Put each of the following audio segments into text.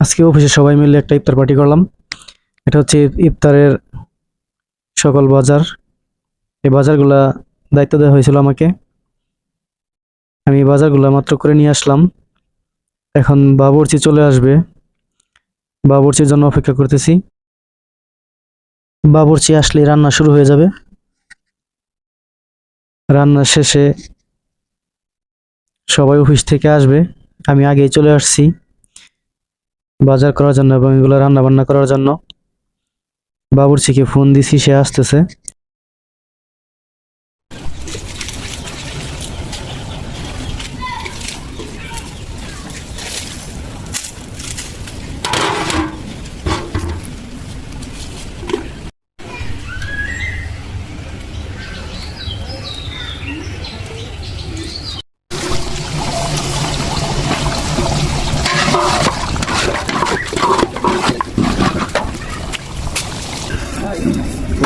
আজকে অফিসে সবাই মিলে একটা ইফতার পার্টি করলাম। এটা হচ্ছে ইফতারের সকল বাজার। এই বাজারগুলা দায়িত্ব দেওয়া হয়েছিল আমাকে। আমি বাজারগুলা মাত্র করে নিয়ে আসলাম। এখন বাবুর্চি চলে আসবে। বাবুর্চির জন্য অপেক্ষা করতেছি। বাবুর্চি আসলে রান্না শুরু হয়ে যাবে। রান্না শেষে সবাই অফিস থেকে আসবে। আমি আগেই চলে আসছি বাজার করার জন্য এবং এগুলো রান্নাবান্না করার জন্য। বাবুর্চিকে ফোন দিছি, সে আসতেছে।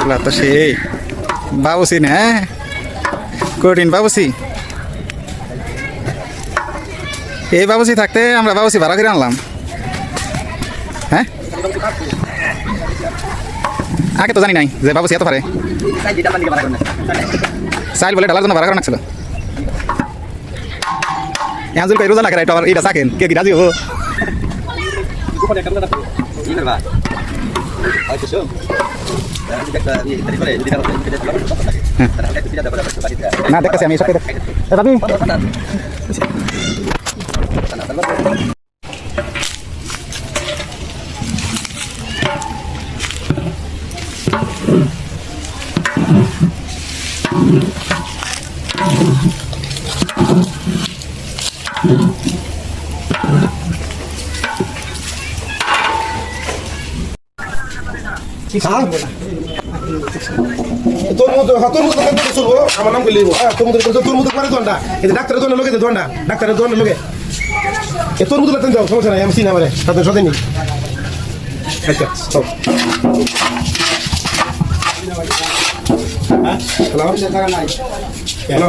এগুলা তো সেই বাবুসি না কঠিন বাবুসি। এই বাবুসি থাকতে আমরা বাবুসি ভাড়া করে আনলাম। হ্যাঁ? আগে তো জানি নাই যে বাবুসি এত পারে চাইল বলে ঢালার জন্য ভাড়া করা নাকছিল যদি রোজা না করে এটা চাকেন কে কি রাজি Nah, dekat saya isok. Eh, tapi Thank you. তোর মতো হ্যাঁ, তোর মতো করে চলবো আমার নাম বললি হ্যাঁ তোর মতো তোর মতো করে দোনটা এই ডাক্তারের দোনে লোকে দোনটা ডাক্তারের দোনে লোকে। এ তোর মতো লাগতেন যাও সমস্যা নাই আমি চিনি আমারে। সাথে সাথে নি আচ্ছা চল। হ্যালো? হ্যালো?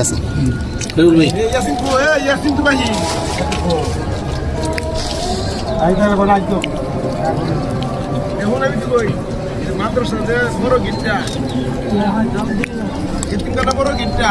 আছে ইয়াসিন কো এ ইয়াসিন তো ভাই আইতা কোন আইতো এখন আমি কি কই মাদ্রাসা বড় গিটটা কাটা বড় গিটটা